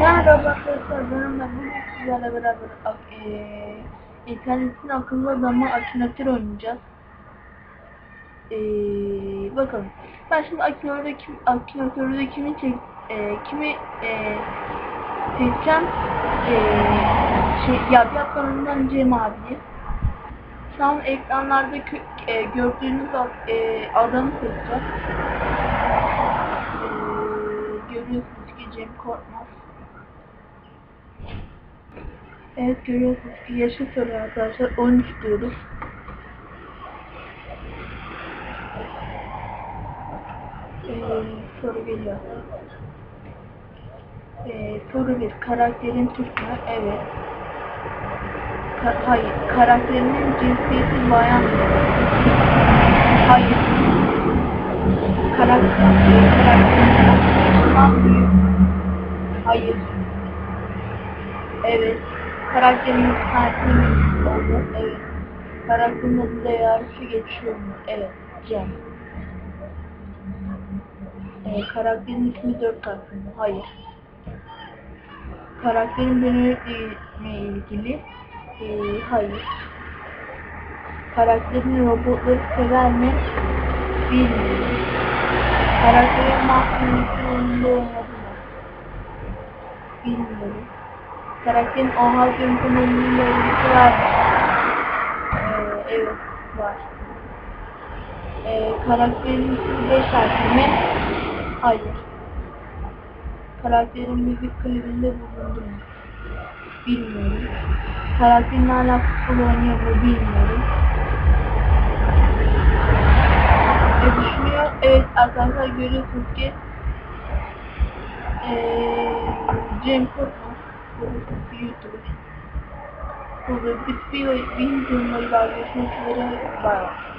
Merhaba arkadaşlar, ben Ömer. Bugün sizlerle beraber eee internetin akıllı adamı Akinator oynayacağız. Eee bakalım. Ben şimdi Akinator'da kim, Akinator'da kimi çek, eee, kimi eee seçeceğim. Eee şey, ya platformundan Cem abi. Şu an ekranlarda eee, gördüğünüz eee, adamı seçeceğim. Eee görüyorsunuz ki Cem Korkmaz. Evet görüyorsunuz ki yaşı soruyor arkadaşlar 13 diyoruz. Ee, soru geliyor. Ee, soru 1. Karakterin Türk mü? Evet. Ka hayır. Karakterinin cinsiyeti bayan mı? Hayır. Karakter, karakterin yaşından büyük. Hayır. Evet. Karakterin saatinin oldu. Evet. Karakterin adı da yarısı geçiyor mu? Evet. Cem. Ee, karakterin ismi dört harfli mi? Hayır. Karakterin benimle ilgili? Ee, hayır. Karakterin robotları sever mi? Bilmiyorum. Karakterin mahkumiyeti oyununda oynadı mı? Bilmiyorum. Karakterin Oha Gönüllü'yle ilgisi var mı? Ee, evet, var. Ee, karakterin beş harfli mi? Hayır. Karakterin müzik klibinde bulundu mu? Bilmiyorum. Karakterin hala futbol oynuyor mu? Bilmiyorum. Ne düşünüyor? Evet arkadaşlar görüyorsunuz ki ee, Cem Korkmaz плітуть, коли підспіли він до моя вісну творила.